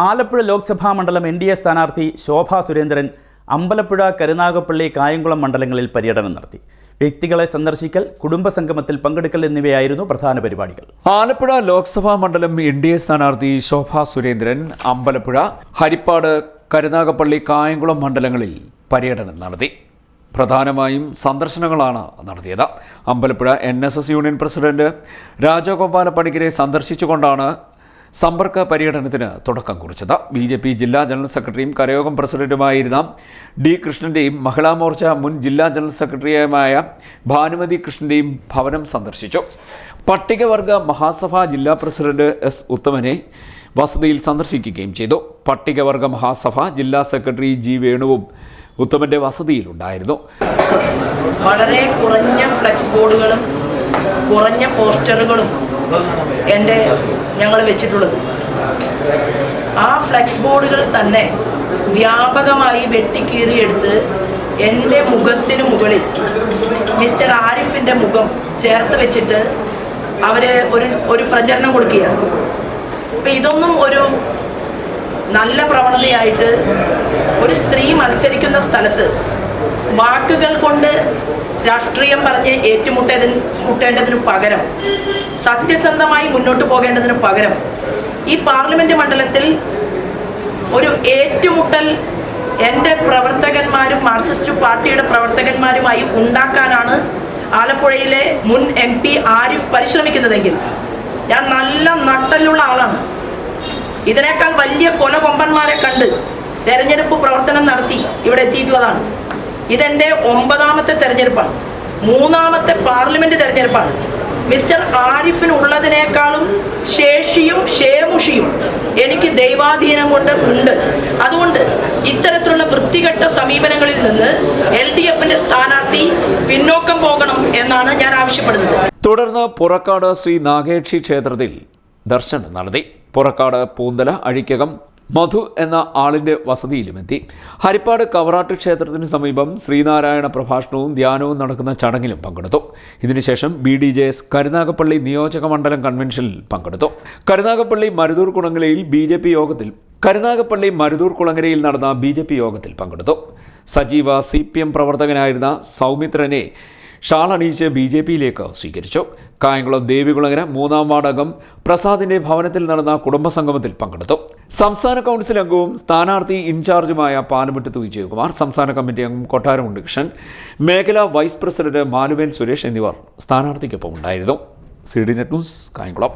ആലപ്പുഴ ലോക്സഭാ മണ്ഡലം N D A സ്ഥാനാർത്ഥി ശോഭാ സുരേന്ദ്രൻ അമ്പലപ്പുഴ കരുനാഗപ്പള്ളി കായംകുളം മണ്ഡലങ്ങളിൽ പര്യടനം നടത്തി. വ്യക്തികളെ സന്ദർശിക്കൽ കുടുംബസംഗമത്തിൽ പങ്കെടുക്കൽ എന്നിവയായിരുന്നു പ്രധാന പരിപാടികൾ. ആലപ്പുഴ ലോക്സഭാ മണ്ഡലം എൻ ഡി എ സ്ഥാനാർത്ഥി ശോഭാ സുരേന്ദ്രൻ അമ്പലപ്പുഴ ഹരിപ്പാട് കരുനാഗപ്പള്ളി കായംകുളം മണ്ഡലങ്ങളിൽ പര്യടനം നടത്തി. പ്രധാനമായും സന്ദർശനങ്ങളാണ് നടത്തിയത്. Ambalappuzha N S S union president Rajagopala പണിക്കരെ സന്ദർശിച്ചുകൊണ്ടാണ് സമ്പർക്ക പര്യടനത്തിന് തുടക്കം കുറിച്ചത്. ബി ജെ പി ജില്ലാ ജനറൽ സെക്രട്ടറിയും കരയോഗം പ്രസിഡന്റുമായിരുന്ന ഡി കൃഷ്ണന്റെയും മഹിളാ മോർച്ച മുൻ ജില്ലാ ജനറൽ സെക്രട്ടറിയുമായ ഭാനുമതി കൃഷ്ണന്റെയും ഭവനം സന്ദർശിച്ചു. പട്ടികവർഗ മഹാസഭ ജില്ലാ പ്രസിഡന്റ് എസ് ഉത്തമനെ വസതിയിൽ സന്ദർശിക്കുകയും ചെയ്തു. പട്ടികവർഗ മഹാസഭ ജില്ലാ സെക്രട്ടറി ജി വേണുവും ഉത്തമന്റെ വസതിയിലുണ്ടായിരുന്നു. വളരെ കുറഞ്ഞ ഫ്ലെക്സ് ബോർഡുകളും കുറഞ്ഞ പോസ്റ്ററുകളും എന്റെ ഞങ്ങൾ വെച്ചിട്ടുള്ളത്. ആ ഫ്ലെക്സ് ബോർഡുകൾ തന്നെ വ്യാപകമായി വെട്ടിക്കീറിയെടുത്ത് എന്റെ മുഖത്തിന് മുകളിൽ മിസ്റ്റർ ആരിഫിന്റെ മുഖം ചേർത്ത് വെച്ചിട്ട് അവരെ ഒരു ഒരു പ്രചരണം കൊടുക്കുകയാണ്. അപ്പം ഇതൊന്നും ഒരു നല്ല പ്രവണതയായിട്ട് ഒരു സ്ത്രീ മത്സരിക്കുന്ന സ്ഥലത്ത് വാക്കുകൾ കൊണ്ട് രാഷ്ട്രീയം പറഞ്ഞ് ഏറ്റുമുട്ടേതിന് മുട്ടേണ്ടതിനു പകരം സത്യസന്ധമായി മുന്നോട്ട് പോകേണ്ടതിന് പകരം ഈ പാർലമെന്റ് മണ്ഡലത്തിൽ ഒരു ഏറ്റുമുട്ടൽ എന്റെ പ്രവർത്തകന്മാരും മാർക്സിസ്റ്റ് പാർട്ടിയുടെ പ്രവർത്തകന്മാരുമായി ഉണ്ടാക്കാനാണ് ആലപ്പുഴയിലെ മുൻ എം പി ആരിഫ് പരിശ്രമിക്കുന്നതെങ്കിൽ ഞാൻ നല്ല നട്ടലുള്ള ആളാണ്. ഇതിനേക്കാൾ വലിയ കൊലകൊമ്പന്മാരെ കണ്ട് തെരഞ്ഞെടുപ്പ് പ്രവർത്തനം നടത്തി ഇവിടെ എത്തിയിട്ടുള്ളതാണ്. ഇതെന്റെ ഒമ്പതാമത്തെ തെരഞ്ഞെടുപ്പാണ്. മൂന്നാമത്തെ പാർലമെന്റ് തെരഞ്ഞെടുപ്പാണ്. മിസ്റ്റർ ആരിഫിനുള്ളതിനേക്കാളും ശേഷിയും ശേമുഷിയും എനിക്ക് ദൈവാധീനം കൊണ്ട് ഉണ്ട്. അതുകൊണ്ട് ഇത്തരത്തിലുള്ള വൃത്തികെട്ട സമീപനങ്ങളിൽ നിന്ന് എൽ ഡി എഫിന്റെ സ്ഥാനാർത്ഥി പിന്നോക്കം പോകണം എന്നാണ് ഞാൻ ആവശ്യപ്പെടുന്നത്. തുടർന്ന് പുറക്കാട് ശ്രീ നാഗേക്ഷി ക്ഷേത്രത്തിൽ ദർശനം നടത്തി. പുറക്കാട് പൂന്തല അഴിക്കകം മധു എന്ന ആളിന്റെ വസതിയിലുമെത്തി. ഹരിപ്പാട് കവറാട്ട് ക്ഷേത്രത്തിന് സമീപം ശ്രീനാരായണ പ്രഭാഷണവും ധ്യാനവും നടക്കുന്ന ചടങ്ങിലും പങ്കെടുത്തു. ഇതിനുശേഷം B D J S Karunagappally നിയോജക മണ്ഡലം കൺവെൻഷനിൽ പങ്കെടുത്തു. കരുനാഗപ്പള്ളി മരുതൂർ കുളങ്ങരയിൽ ബി ജെ പി യോഗത്തിൽ കരുനാഗപ്പള്ളി മരുതൂർ കുളങ്ങരയിൽ നടന്ന ബി ജെ പി യോഗത്തിൽ പങ്കെടുത്തു. സജീവ സി പി എം പ്രവർത്തകനായിരുന്ന സൗമിത്രനെ ഷാൾ അണിയിച്ച് ബി ജെ പിയിലേക്ക് സ്വീകരിച്ചു. കായംകുളം ദേവികുളങ്ങര മൂന്നാം വാർഡകം പ്രസാദിന്റെ ഭവനത്തിൽ നടന്ന കുടുംബസംഗമത്തിൽ പങ്കെടുത്തു. സംസ്ഥാന കൗൺസിൽ അംഗവും സ്ഥാനാർത്ഥി ഇൻചാർജുമായ പാലമുറ്റത്ത് വിജയകുമാർ സംസ്ഥാന കമ്മിറ്റി അംഗം കൊട്ടാരം ഉണ്ണികൃഷ്ണൻ മേഖലാ വൈസ് പ്രസിഡന്റ് മാനുവേൽ സുരേഷ് എന്നിവർ സ്ഥാനാർത്ഥിക്കൊപ്പം ഉണ്ടായിരുന്നു C D net news Kayamkulam.